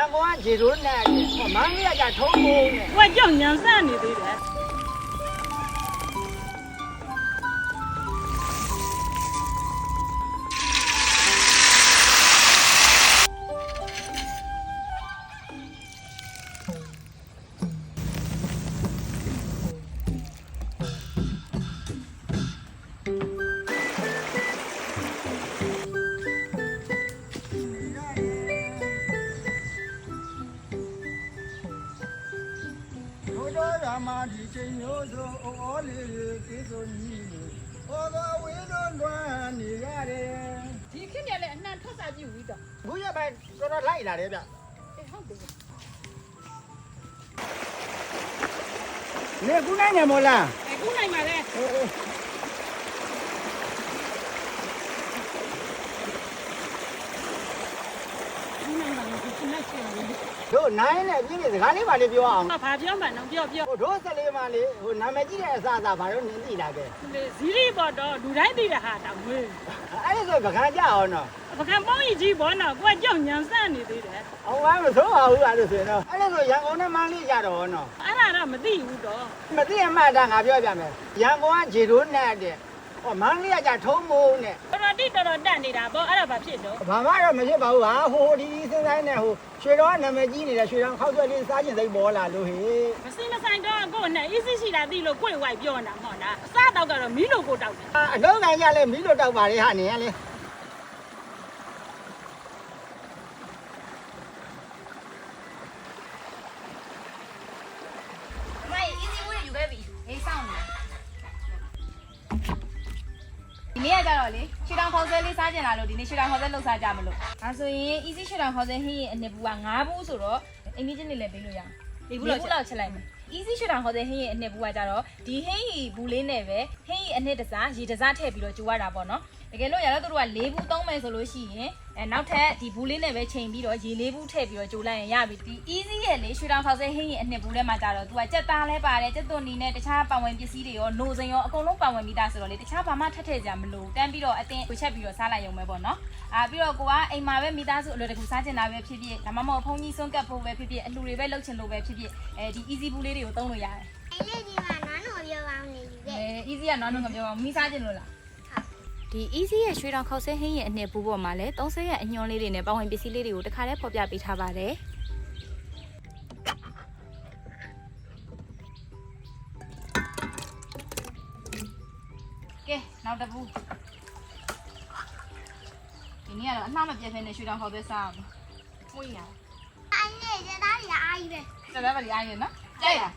န်ကုန်ကဂျေရိုးနဲ့ဟောမန်းလေးကထုံးမိုးနဲ့။ကိုကကြောက်ညံဆန့် မဒီချိန်မျိုးဆိုဩဩလေးတွေပြေဆိုညီလို့ဟောတော်ဝင်းတို့လွမ်းနေရတယ်။ဒီခေတ်ကလည်းအနှံထွက်စာပြူပြီးတော့ဘုရားပဲတော်တော်လိုက်လာတယ်ဗျအေးဟုတ်တယ်နေခုနိုင်နေမို့လား။အခုနိုင်ပါလေ အေးအေး ။အခုနိုင်ပါလေဒီနေ့ချက်နေ တယ်တို့နိုင်နဲ့ပြင်းနေစကားလေးပါလေးပြောအောင်။ဘာပြောမှန်းတော့ပြောပြောဟိုတို့ဆက်လေးမလေးဟိုနာမည်ကြီးတဲ့အစားအစာဘာလို့နင်းသိတာကဲ။လေဇီရီပေါ်တော့လူတိုင်းသိတဲ့ဟာတောင်ဝေးအဲ့ဒီဆိုပကံကြအောင်နော်။ပကံပေါင်းကြီးဘောနော်ကိုကကြောက်ညံဆန့်နေသေးတယ်အောင်ပါမဆိုးပါဘူးအဲ့လိုဆိုရင်တော့အဲ့လိုဆိုရန်ကုန်နဲ့မန်းလေးကြတော့နော်။အဲ့ဒါတော့မသိဘူးတော့မသိရင်မှတ်တာငါပြောပြမယ်ရန်ကုန်ကဂျေရိုးနဲ့တဲ့ဟောမန်းလေးကထုံးမိုးနဲ့။ တော်တော်တိတော်တော်တက်နေတာပေါ့အဲ့ဒါဘာဖြစ်တော့ဘာမှတော့မဖြစ်ပါဘူးဟာဟိုဒီဒီစဉ်းစားနေဟိုရွှေတော်ကနာမည်ကြီးနေတဲ့ရွှေတော်ခောက်ကျွဲလေးစားကျင်စိတ်ပေါ်လာလို့ဟေးမစင်းမဆိုင်တော့ကိုယ်နဲ့ easy ရှိတာသိလို့ကိုယ်ဝိုက်ပြောနေတာမဟုတ်လား။အစားတော့ကတော့မီးလိုကိုတောက်တယ်အာအတော့ကန်ကြလဲမီးလို့တောက်ပါလေဟာနေရလေ ဒီနေ့ကကြတော့လေရွှေတောင်ခေါက်ဆဲလေးစားကျင်လာလို့ဒီနေ့ရွှေတောင်ခေါက်ဆဲလှုပ်စားကြမလို့ဒါဆိုရင် easy ရွှေတောင်ခေါက်ဆဲဟင်းရဲ့အနှစ်ဘူးက9ဘူးဆိုတော့အိမ်မီးချင်းနေလည်းပေးလို့ရအောင်ဒီဒီဘူးဘူးလို့လောက်ချက်လိုက်မယ် easy ရွှေတောင်ခေါက်ဆဲဟင်းရဲ့အနှစ်ဘူးကကြတော့ဒီဟင်းရီဘူးလေးနဲ့ပဲဟင်းရီအနှစ်တစားရေတစားထည့်ပြီးတော့ကျူရတာပေါ့နော် တကယ်လို့ရတော့သူတို့က၄ဘူးသုံးမယ်ဆိုလို့ရှိရင်အဲနောက်ထပ်ဒီဘူးလေးနဲ့ပဲချိန်ပြီးတော့ရေလေးဘူးထည့်ပြီးတော့ကျူလိုက်ရင်ရပြီဒီ easy ရဲ့လေရွှေတောင်ခေါက်ဆဲဟင်းရီအနှစ်ဘူးထဲမှာကြတော့သူကကြက်သားလဲပါတယ်ကြက်သွန်နီနဲ့တခြားပါဝင်ပစ္စည်းတွေရောနိုစင်ရောအကုန်လုံးပါဝင်မိသားဆိုတော့လေတခြားဘာမှထပ်ထည့်ကြမလို့တန်းပြီးတော့အတင်းဝချက်ပြီးတော့စားလိုက်ရုံပဲပေါ့နော်အာပြီးတော့ကိုကအိမ်မှာပဲမိသားစုအလွယ်တကူစားချင်တာပဲဖြစ်ဖြစ်ဒါမှမဟုတ်ဖုန်းကြီးစွန့်ကပ်ဖို့ပဲဖြစ်ဖြစ်အလှူတွေပဲလုပ်ချင်လို့ပဲဖြစ်ဖြစ်အဲဒီ easy ဘူးလေးတွေကိုသုံးလို့ရတယ်အဲ့လေးဒီမှာနန်းတော်ပြောပါအောင်နေပြီကဲအဲ easy ကနော်နော်ကပြောပါမိစားချင်လို့လား ဒီ easy ရဲ့ရွှေတောင်ခောက်ဆဲဟင်းရဲ့အနှစ်ဘူးပေါ်မှာလဲ30ရဲ့အညွန်လေးတွေနဲ့ပဝင်ပစ္စည်းလေးတွေကိုတခါတည်းဖော်ပြပေးထားပါတယ်ကဲနောက်တစ်ဘူးဒီနေ့ကတော့အနှမပြတ်ဖဲနဲ့ရွှေတောင်ခောက်ဆဲစားအောင်မှုရအောင်အဲ့လေးကျသားကြီးအားကြီးပဲတော်တော်ပါလိအားရနော်ကြိုက်လား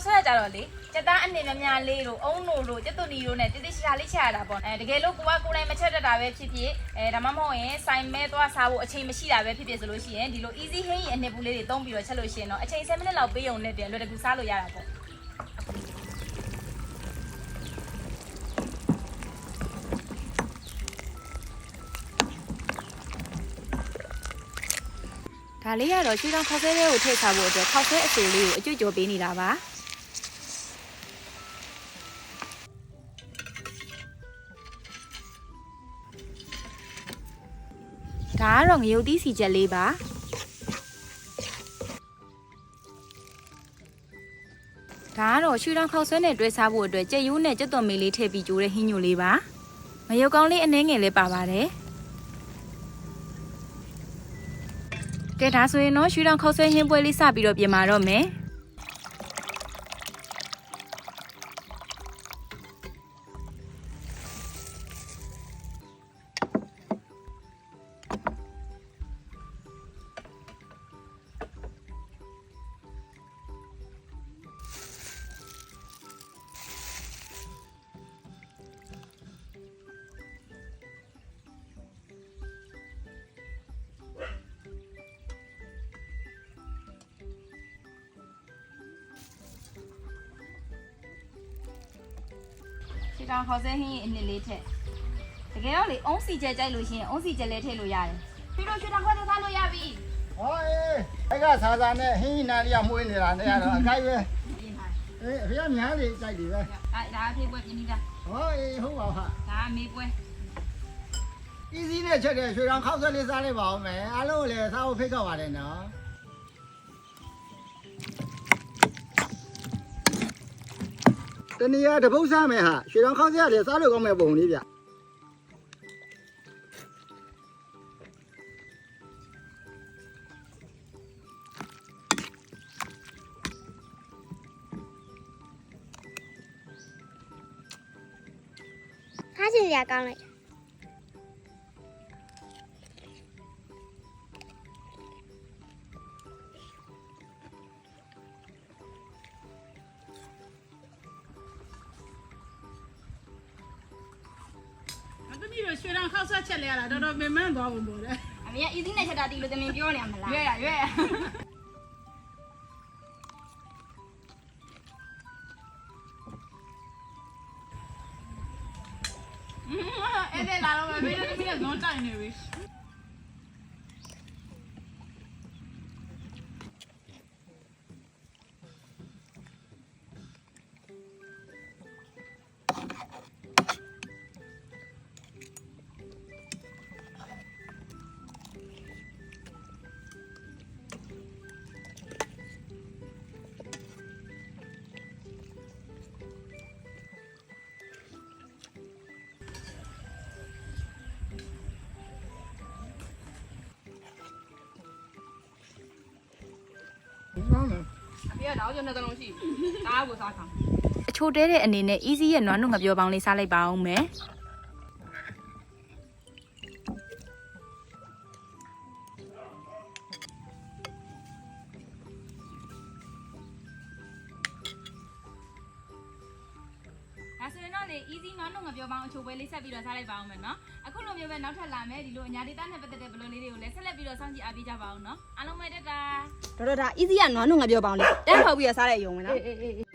က်ဆွဲကြတော့လေစက်သားအနေများများလေးတို့အုံးတို့တို့တက်သွနီတို့နဲ့တိတိကျကျလေးချက်ရတာပေါ့အဲတကယ်လို့ကိုကကိုယ်တိုင်မချက်တတ်တာပဲဖြစ်ဖြစ်အဲဒါမှမဟုတ်ရင်စိုင်မဲသွားစားဖို့အချိန်မရှိတာပဲဖြစ်ဖြစ်ဆိုလို့ရှိရင်ဒီလို easy ဟင်းရင်အနှစ်ဘူးလေးတွေသုံးပြီးတော့ချက်လို့ရှိရင်တော့အချိန်10မိနစ်လောက်ပေးုံနဲ့တည်းလွယ်တကူစားလို့ရတာပေါ့ဒါလေးကတော့ချီတောင်ခေါက်ဆဲလေးကိုထည့်ချဖို့အတွက်ခေါက်ဆဲအစိုးလေးကိုအကျွတ်ကျော်ပေးနေတာပါ ဒါကတော့ငရုတ်သီးစီချက်လေးပါဒါကတော့ရှူတောင်ခေါက်ဆွဲနဲ့တွဲစားဖို့အတွက်ကြက်ရိုးနဲ့ကြက်သွန်မေးလေးထည့်ပြီးကြိုးတဲ့ဟင်းညိုလေးပါငရုတ်ကောင်းလေးအနှဲငယ်လေးပါပါတယ်ကဲဒါဆိုရင်တော့ရှူတောင်ခေါက်ဆွဲဟင်းပွဲလေးစပြီးတော့ပြင်မာတော့မယ် တောင်ခေါ်ဆဲဟင်းရဲ့အနှစ်လေးထက်တကယ်တော့လေအုံးစီကျဲကြိုက်လို့ရှိရင်အုံးစီကျဲလည်းထည့်လို့ရတယ်ပြီးတော့ရွှေတောင်ခေါ်ဆဲစားလို့ရပြီဟောအေးအဲ့ကစားစားနဲ့ဟင်းကြီးနာလေးကမွေးနေတာနဲ့ကတော့အခိုက်ပဲပြင်ပါအေးအဖေကများလေကြိုက်တယ်ပဲဒါဒါအဖေပွဲပြင်းနေတာဟောအေးဟုတ်ပါဟာဒါအမေပွဲ easy နဲ့ချက်တဲ့ရွှေတောင်ခောက်ဆက်လေးစားလိုက်ပါဦးမယ်အားလုံးလည်းစားဖို့ဖိတ်ခေါ်ပါတယ်နော် တနည်းအားတပုတ်စားမယ်ဟာရွှေတောင်ခောက်ဆက်ရတယ်စားလို့ကောင်းမဲ့ပုံလေးဗျထားချင်စရာ ရွှေတောင်ခောက်ဆက်ချက်လဲရတာတော်တော်ပင်ပန်းသွားပုံပေါ်တယ်အမေက easy နဲ့ချက်တာတီလို့တမင်ပြောနေရမလားရွဲ့ရရွဲ့ရအဲ့ဒါလာတော့မင်းတို့သမီးကဇွန်တိုင်နေပြီ အဖေကတော့ကျွန်တော်တစ်လုံးရှိဒါကိုစားခံအချိုတဲတဲ့အနေနဲ့ easy ရဲ့နွားနုငပြောပေါင်းလေးစားလိုက်ပါအောင်မယ် လေ easy နွားနုငပြောပေါင်းအချိုပွဲလေးဆက်ပြီးတော့စားလိုက်ပါအောင်မယ်နော်အခုလိုမျိုးပဲနောက်ထပ်လာမယ်ဒီလိုအညာဒေတာနဲ့ပတ်သက်တဲ့ဘလုံးလေးတွေကိုလည်းဆက်လက်ပြီးတော့စောင့်ကြည့်အားပေးကြပါအောင်နော်အားလုံးပဲတက်တာတော်တော်ဒါ easy ကနွားနုငါပြောပါအောင်လေတဲဖောက်ပြီးတော့စားတဲ့ယုံမယ်နော်အေးအေးအေး